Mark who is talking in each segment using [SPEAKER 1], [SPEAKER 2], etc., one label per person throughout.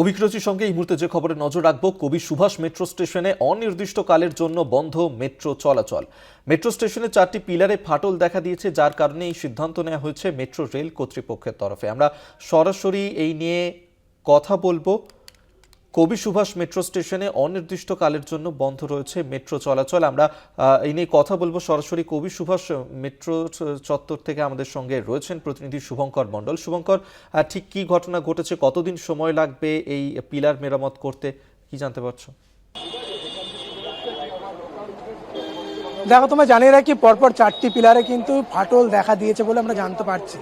[SPEAKER 1] অভিরুচির সঙ্গে এই মুহূর্তে যে খবরে নজর রাখব, কবি সুভাষ মেট্রো স্টেশনে অনির্দিষ্ট কালের জন্য বন্ধ মেট্রো চলাচল। মেট্রো স্টেশনে চারটি পিলারে ফাটল দেখা দিয়েছে, যার কারণে এই সিদ্ধান্ত নেওয়া হয়েছে মেট্রো রেল কর্তৃপক্ষের তরফে। আমরা সরাসরি এই নিয়ে কথা বলব। কবি সুভাষ মেট্রো স্টেশনে অনির্দিষ্টকালের জন্য বন্ধ রয়েছে মেট্রো চলাচল। আমরা এই নিয়ে কথা বলব সরাসরি কবি সুভাষ মেট্রো চত্বর থেকে আমাদের সঙ্গে রয়েছেন প্রতিনিধি শুভঙ্কর মণ্ডল। শুভঙ্কর ঠিক কি ঘটনা ঘটেছে? কতদিন সময় লাগবে এই পিলার মেরামত করতে? কি জানতে পারছ?
[SPEAKER 2] দেখো তোমায় জানিয়ে রাখি, পরপর চারটি পিলারে কিন্তু ফাটল দেখা দিয়েছে বলে আমরা জানতে পারছি।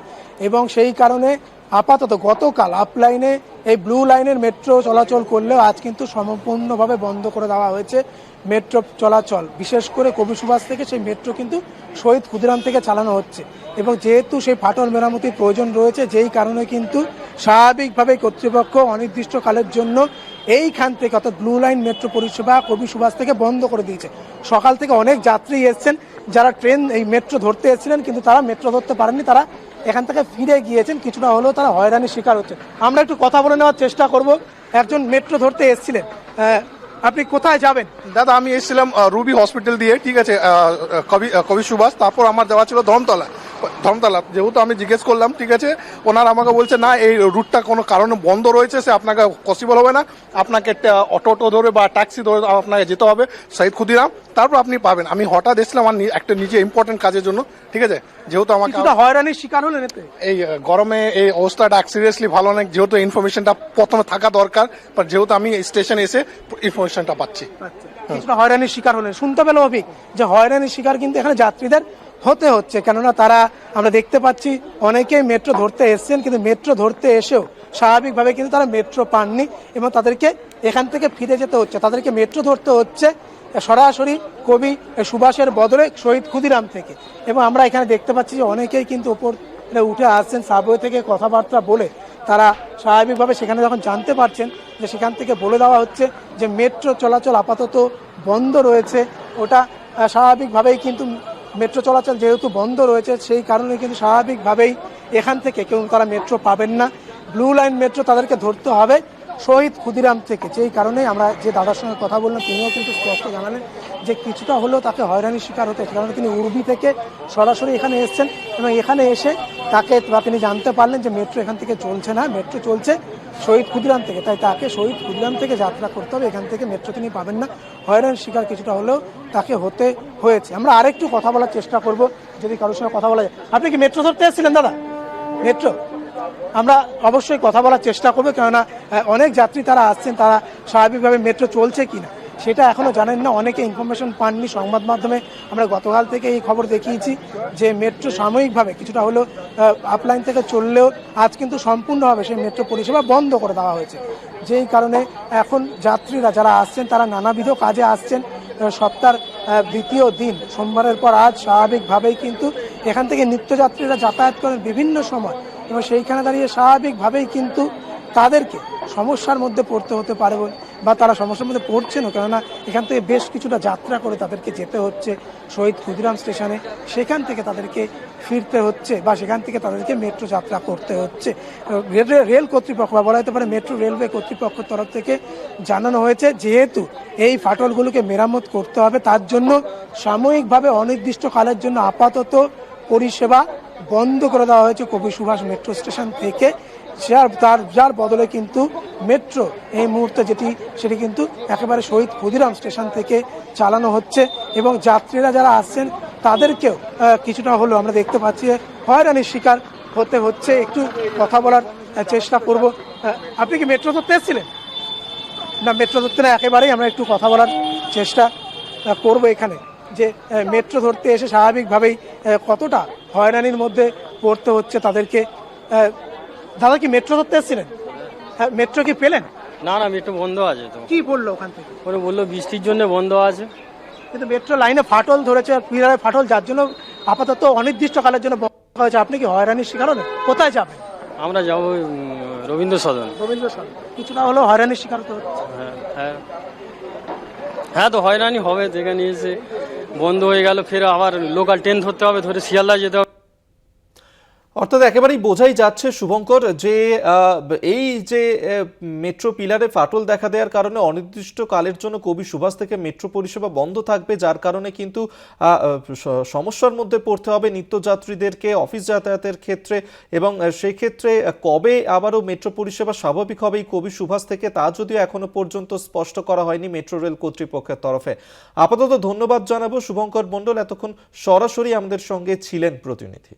[SPEAKER 2] এবং সেই কারণে আপাতত গতকাল আপ লাইনে এই ব্লু লাইনের মেট্রো চলাচল করলেও আজ কিন্তু সম্পূর্ণভাবে বন্ধ করে দেওয়া হয়েছে মেট্রো চলাচল। বিশেষ করে কবি সুভাষ থেকে সেই মেট্রো কিন্তু শহীদ ক্ষুদিরাম থেকে চালানো হচ্ছে। এবং যেহেতু সেই ফাটল মেরামতির প্রয়োজন রয়েছে, যেই কারণে কিন্তু স্বাভাবিকভাবে কর্তৃপক্ষ অনির্দিষ্টকালের জন্য এইখান থেকে অর্থাৎ ব্লু লাইন মেট্রো পরিষেবা কবি সুভাষ থেকে বন্ধ করে দিয়েছে। সকাল থেকে অনেক যাত্রী এসছেন, যারা ট্রেন এই মেট্রো ধরতে এসেছিলেন, কিন্তু তারা মেট্রো ধরতে পারেননি, তারা এখান থেকে ফিরে গিয়েছেন, কিছুটা হলেও তারা হয়রানির শিকার হচ্ছে। আমরা একটু কথা বলে নেওয়ার চেষ্টা করব, একজন মেট্রো ধরতে এসেছিলেন। আপনি কোথায় যাবেন?
[SPEAKER 3] দাদা, আমি এসেছিলাম রুবি হসপিটাল দিয়ে, ঠিক আছে কবি কবি সুভাষ, তারপর আমার যাওয়া ছিল ধর্মতলা। ধর্মতলা যেহেতু আমি জিজ্ঞেস করলাম ঠিক আছে? ওনার আমাকে বলছে না এই রুটটা কোনো কারণে বন্ধ রয়েছে সে আপনাকে পসিবল হবে না। আপনাকে একটা অটো অটো ধরে বা ট্যাক্সি ধরে আপনাকে যেতে হবে শহীদ ক্ষুদিরাম। তারপর আপনি পাবেন। আমি হঠাৎ এসেছিলাম আমার একটা নিজে ইম্পর্টেন্ট কাজের জন্য ঠিক আছে? যেহেতু আমাকে
[SPEAKER 2] হয়রানির শিকার হলেন এতে?
[SPEAKER 3] এই গরমে এই অবস্থাটা সিরিয়াসলি ভালো না যেহেতু ইনফরমেশনটা প্রথমে থাকা দরকার বাট যেহেতু আমি স্টেশনে এসে ইনফরমেশনটা পাচ্ছি।
[SPEAKER 2] আচ্ছা, হয়রানির শিকার হলেন। শুনতে পেলাম অভিক যে হয়রানির শিকার কিন্তু এখানে যাত্রীদের হতে হচ্ছে, কেননা তারা, আমরা দেখতে পাচ্ছি অনেকেই মেট্রো ধরতে এসছেন, কিন্তু মেট্রো ধরতে এসেও স্বাভাবিকভাবে কিন্তু তারা মেট্রো পাননি এবং তাদেরকে এখান থেকে ফিরে যেতে হচ্ছে। তাদেরকে মেট্রো ধরতে হচ্ছে সরাসরি কবি সুভাষের বদলে শহীদ ক্ষুদিরাম থেকে। এবং আমরা এখানে দেখতে পাচ্ছি যে অনেকেই কিন্তু ওপর উঠে আসছেন, সাবওয়ে থেকে কথাবার্তা বলে। তারা স্বাভাবিকভাবে সেখানে যখন জানতে পারছেন যে সেখান থেকে বলে দেওয়া হচ্ছে যে মেট্রো চলাচল আপাতত বন্ধ রয়েছে, ওটা স্বাভাবিকভাবেই কিন্তু মেট্রো চলাচল যেহেতু বন্ধ রয়েছে, সেই কারণে কিন্তু স্বাভাবিকভাবেই এখান থেকে কেউ তারা মেট্রো পাবেন না। ব্লু লাইন মেট্রো তাদেরকে ধরতে হবে শহীদ ক্ষুদিরাম থেকে। যেই কারণে আমরা যে দাদার সঙ্গে কথা বললাম, তিনিও কিন্তু স্পষ্ট জানালেন যে কিছুটা হলেও তাকে হয়রানির শিকার হতে কারণ তিনি উর্বি থেকে সরাসরি এখানে এসেছেন এবং এখানে এসে তাকে বা তিনি জানতে পারলেন যে মেট্রো এখান থেকে চলছে না, মেট্রো চলছে। শহীদ ক্ষুদিরাম থেকে। তাই তাকে শহীদ ক্ষুদিরাম থেকে যাত্রা করতে হবে। এখান থেকে মেট্রো তিনি পাবেন না। হয়রানির শিকার কিছুটা হলেও তাকে হতে হয়েছে। আমরা আরেকটু কথা বলার চেষ্টা করব, যদি কারোর সঙ্গে কথা বলা যায়। আপনি কি মেট্রো ধরতে এসেছিলেন, দাদা? মেট্রো? আমরা অবশ্যই কথা বলার চেষ্টা করব, কেননা অনেক যাত্রী তারা আসছেন। তারা স্বাভাবিকভাবে মেট্রো চলছে কিনা। সেটা এখনও জানেন না। অনেকে ইনফরমেশন পাননি সংবাদ মাধ্যমে। আমরা গতকাল থেকে এই খবর দেখিয়েছি যে মেট্রো সাময়িকভাবে কিছুটা হলেও আপলাইন থেকে চললেও আজ কিন্তু সম্পূর্ণভাবে সেই মেট্রো পরিষেবা বন্ধ করে দেওয়া হয়েছে। যেই কারণে এখন যাত্রীরা যারা আসছেন তারা নানাবিধ কাজে আসছেন। আহ, দ্বিতীয় দিন সোমবারের পর আজ স্বাভাবিকভাবেই কিন্তু এখান থেকে নিত্যযাত্রীরা যাতায়াত করেন বিভিন্ন সময় এবং সেইখানে দাঁড়িয়ে স্বাভাবিকভাবেই কিন্তু তাদেরকে সমস্যার মধ্যে পড়তে হতে পারে বলে- বা তারা সমস্যার মধ্যে পড়ছেনও, কেননা এখান থেকে বেশ কিছুটা যাত্রা করে তাদেরকে যেতে হচ্ছে শহীদ ক্ষুদিরাম স্টেশনে। সেখান থেকে তাদেরকে ফিরতে হচ্ছে বা সেখান থেকে তাদেরকে মেট্রো যাত্রা করতে হচ্ছে। রেল- রেল কর্তৃপক্ষ বা বলা যেতে পারে মেট্রো রেলওয়ে কর্তৃপক্ষের তরফ থেকে জানানো হয়েছে, যেহেতু এই ফাটলগুলোকে মেরামত করতে হবে, তার জন্য সাময়িকভাবে অনির্দিষ্টকালের জন্য আপাতত পরিষেবা বন্ধ করে দেওয়া হয়েছে কবি সুভাষ মেট্রো স্টেশন থেকে। যার, তার, যার বদলে কিন্তু মেট্রো এই মুহূর্তে যেটি, সেটি কিন্তু একেবারে শহীদ ক্ষুদিরাম স্টেশন থেকে চালানো হচ্ছে এবং যাত্রীরা যারা আসছেন তাদেরকেও কিছুটা হলেও আমরা দেখতে পাচ্ছি হয়রানির শিকার হতে হচ্ছে। একটু কথা বলার চেষ্টা করব। আপনি কি মেট্রো ধরতে এসেছিলেন? না, মেট্রো ধরতে না, একেবারেই আমরা একটু কথা বলার চেষ্টা করব এখানে যে মেট্রো ধরতে এসে স্বাভাবিকভাবেই কতটা হয়রানির মধ্যে পড়তে হচ্ছে তাদেরকে দাদা কি মেট্রো ধরতে এসেছিলেন? হ্যাঁ মেট্রো কি পেলেন?
[SPEAKER 4] না না মেট্রো বন্ধ আছে তো।
[SPEAKER 2] কি বলল ওখান থেকে?
[SPEAKER 4] ওরা বলল বৃষ্টির জন্য বন্ধ আছে।
[SPEAKER 2] কিন্তু মেট্রো লাইনে ফাটল ধরেছে পিলারে ফাটল যার জন্য আপাতত অনির্দিষ্টকালের জন্য বন্ধ হয়েছে। আপনি কি হয়রানির শিকার হলেন কোথায় যাবেন?
[SPEAKER 4] আমরা যাব রবীন্দ্র সদন।
[SPEAKER 2] রবীন্দ্র সরকার কিছুটা হলেও হয়রানির শিকার হতে হচ্ছে।
[SPEAKER 4] হ্যাঁ হ্যাঁ। হ্যাঁ তো হয়রানি হবে যেখানে এসে বন্ধ হয়ে গেল ফের আবার লোকাল ট্রেন ধরতে হবে ধরে শিয়ালদা যেতে হবে।
[SPEAKER 1] অর্থাৎ একেবারেই বোঝাই যাচ্ছে, শুভঙ্কর, যে এই যে মেট্রো পিলারে ফাটল দেখা দেওয়ার কারণে অনির্দিষ্ট কালের জন্য কবি সুভাষ থেকে মেট্রো পরিষেবা বন্ধ থাকবে, যার কারণে কিন্তু সমস্যার মধ্যে পড়তে হবে নিত্যযাত্রীদেরকে, অফিস যাতায়াতের ক্ষেত্রে এবং সেই ক্ষেত্রে কবে আবারও মেট্রো পরিষেবা স্বাভাবিক হবে এই কবি সুভাষ থেকে, তা যদিও এখনও পর্যন্ত স্পষ্ট করা হয়নি মেট্রো রেল কর্তৃপক্ষের তরফে। আপাতত ধন্যবাদ জানাব, শুভঙ্কর মণ্ডল, এতক্ষণ সরাসরি আমাদের সঙ্গে ছিলেন প্রতিনিধি।